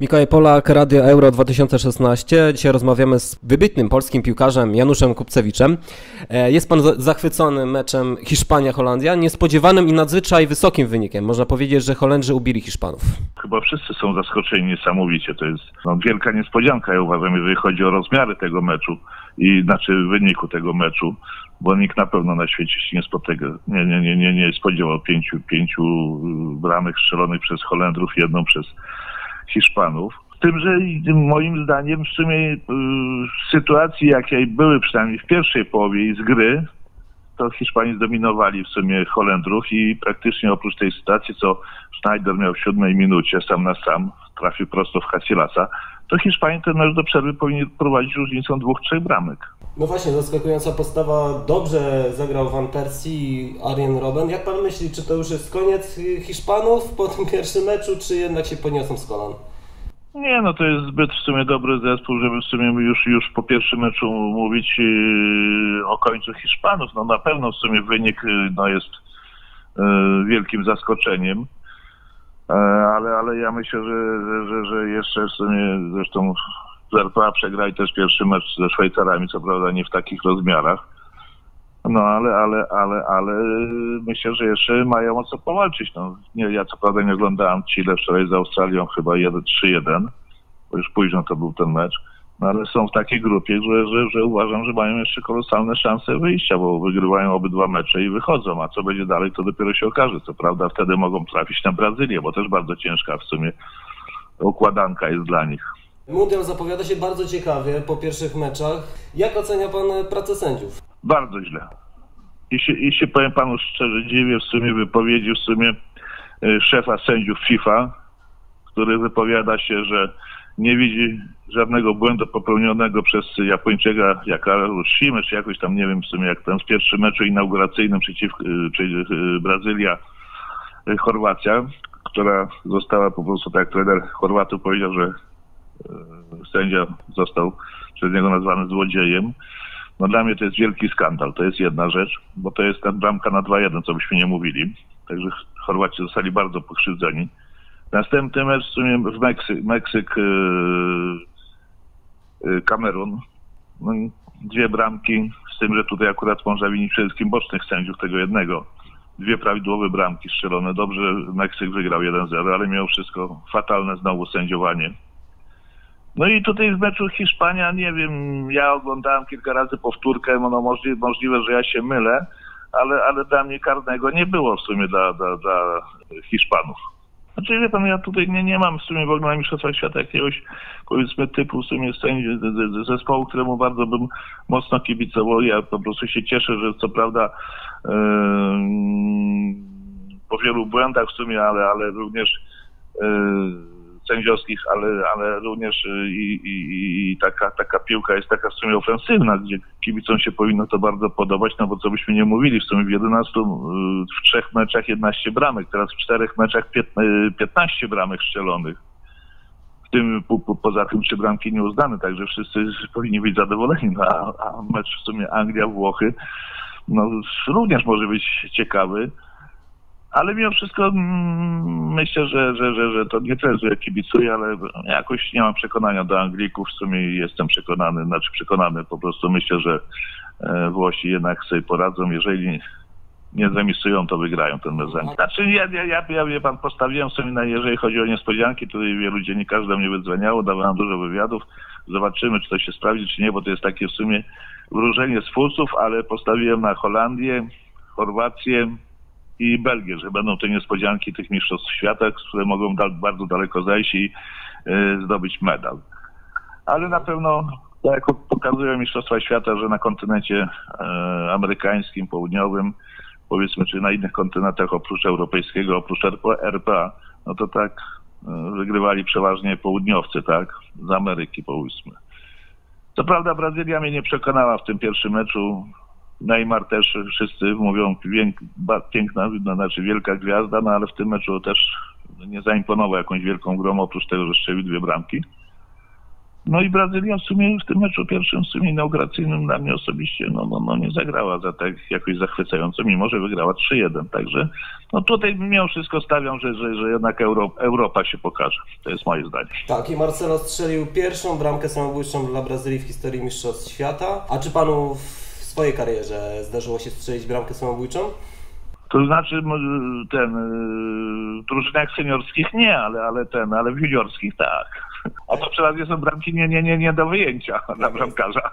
Mikołaj Polak, Radio Euro 2016. Dzisiaj rozmawiamy z wybitnym polskim piłkarzem Januszem Kupcewiczem. E, jest pan zachwycony meczem Hiszpania-Holandia, niespodziewanym i nadzwyczaj wysokim wynikiem. Można powiedzieć, że Holendrzy ubili Hiszpanów. Chyba wszyscy są zaskoczeni niesamowicie. To jest no, wielka niespodzianka, ja uważam, jeżeli chodzi o rozmiary tego meczu i znaczy wyniku tego meczu bo nikt na pewno na świecie się nie, spotyka, nie, nie, nie, nie, nie spodziewał pięciu, pięciu bramek strzelonych przez Holendrów, jedną przez Hiszpanów. Z tym, że moim zdaniem w sumie y, sytuacji, jakie były przynajmniej w pierwszej połowie z gry, to Hiszpanii zdominowali w sumie Holendrów i praktycznie oprócz tej sytuacji, co Schneider miał w siódmej minucie sam na sam, trafił prosto w Casilasa, to Hiszpanii ten mecz do przerwy powinien prowadzić różnicą dwóch, trzech bramek. No właśnie, zaskakująca postawa. Dobrze zagrał Van Persie i Arjen Robben. Jak pan myśli, czy to już jest koniec Hiszpanów po tym pierwszym meczu, czy jednak się podniosą z kolan? Nie, no to jest zbyt w sumie dobry zespół, żeby w sumie już, już po pierwszym meczu mówić yy, końcu Hiszpanów. No na pewno w sumie wynik yy, no, jest yy, wielkim zaskoczeniem. E, ale, ale ja myślę, że, że, że, jeszcze w sumie zresztą z RPA przegrali też pierwszy mecz ze Szwajcarami, co prawda nie w takich rozmiarach. No ale, ale, ale, ale myślę, że jeszcze mają o co powalczyć. No, nie, ja co prawda nie oglądałem Chile wczoraj z Australią chyba 1-3-1, bo już późno to był ten mecz. No ale są w takiej grupie, że, że, że uważam, że mają jeszcze kolosalne szanse wyjścia, bo wygrywają obydwa mecze i wychodzą, a co będzie dalej, to dopiero się okaże. Co prawda wtedy mogą trafić na Brazylię, bo też bardzo ciężka w sumie układanka jest dla nich. Mundial zapowiada się bardzo ciekawie po pierwszych meczach. Jak ocenia Pan pracę sędziów? Bardzo źle. I się, I się powiem Panu szczerze, dziwię w sumie wypowiedzi w sumie e, szefa sędziów FIFA, który wypowiada się, że nie widzi żadnego błędu popełnionego przez Japończyka Jakaru Shime, czy jakoś tam, nie wiem w sumie jak tam w pierwszym meczu inauguracyjnym przeciw e, czyli e, Brazylia, Chorwacja, która została po prostu, tak jak trener Chorwatów powiedział, że sędzia został przez niego nazwany złodziejem. No dla mnie to jest wielki skandal. To jest jedna rzecz, bo to jest ta bramka na 2-1, co byśmy nie mówili. Także Chorwaci zostali bardzo pokrzywdzeni. Następny mecz w sumie w Meksyk, Meksyk yy, yy, Kamerun. No, dwie bramki, z tym, że tutaj akurat można winić przede wszystkim bocznych sędziów tego jednego. Dwie prawidłowe bramki strzelone. Dobrze, Meksyk wygrał 1-0, ale miał wszystko fatalne znowu sędziowanie no i tutaj w meczu Hiszpania, nie wiem, ja oglądałem kilka razy powtórkę, no możliwe, możliwe że ja się mylę, ale, ale dla mnie karnego nie było w sumie dla, dla, dla Hiszpanów. Znaczy, wie pan, ja tutaj nie, nie mam w sumie w ogóle na Mistrzostwach Świata jakiegoś, powiedzmy, typu w sumie zespołu, któremu bardzo bym mocno kibicował. Ja po prostu się cieszę, że co prawda yy, po wielu błędach w sumie, ale, ale również yy, sędziowskich, ale, ale również y, i, i, i, taka, taka piłka jest taka w sumie ofensywna, gdzie kibicom się powinno to bardzo podobać, no bo co byśmy nie mówili, w sumie w 11, y, w trzech meczach 11 bramek, teraz w czterech meczach 15 bramek strzelonych. W tym po, po, poza tym trzy bramki nieuznane, także wszyscy powinni być zadowoleni, no, a, a mecz w sumie Anglia-Włochy no, również może być ciekawy ale mimo wszystko mm, myślę, że, że, że, że to nie tyle, że ja kibicuję, ale jakoś nie mam przekonania do Anglików. W sumie jestem przekonany, znaczy przekonany po prostu myślę, że e, Włosi jednak sobie poradzą. Jeżeli nie zamisują, to wygrają ten mecz. Znaczy ja, ja, ja, ja, ja pan postawiłem sobie, na, jeżeli chodzi o niespodzianki, tutaj wielu dziennikarzy do mnie wydzwaniało, dawałem dużo wywiadów. Zobaczymy, czy to się sprawdzi, czy nie, bo to jest takie w sumie wróżenie z fusów, ale postawiłem na Holandię, Chorwację, i Belgię, że będą te niespodzianki tych mistrzostw świata, które mogą da bardzo daleko zajść i y, zdobyć medal. Ale na pewno, tak jak pokazują mistrzostwa świata, że na kontynencie y, amerykańskim, południowym, powiedzmy, czy na innych kontynentach oprócz europejskiego, oprócz RPA, no to tak y, wygrywali przeważnie południowcy, tak, z Ameryki powiedzmy. Co prawda Brazylia mnie nie przekonała w tym pierwszym meczu. Neymar też wszyscy mówią piękna, no, znaczy wielka gwiazda, no ale w tym meczu też nie zaimponował jakąś wielką grą, oprócz tego, że strzelił dwie bramki. No i Brazylia w sumie w tym meczu pierwszym, w sumie inauguracyjnym dla mnie osobiście, no, no, no nie zagrała za tak jakoś zachwycająco, mimo że wygrała 3-1, także no tutaj mimo wszystko stawiam, że, że, że jednak Euro, Europa się pokaże. To jest moje zdanie. Tak, i Marcelo strzelił pierwszą bramkę samobójczą dla Brazylii w historii Mistrzostw Świata. A czy panu swojej karierze zdarzyło się strzelić bramkę samobójczą? To znaczy ten y, w drużynach seniorskich nie, ale, ale ten, ale w juniorskich tak. A to przeważnie są bramki nie, nie, nie, nie do wyjęcia dla bramkarza.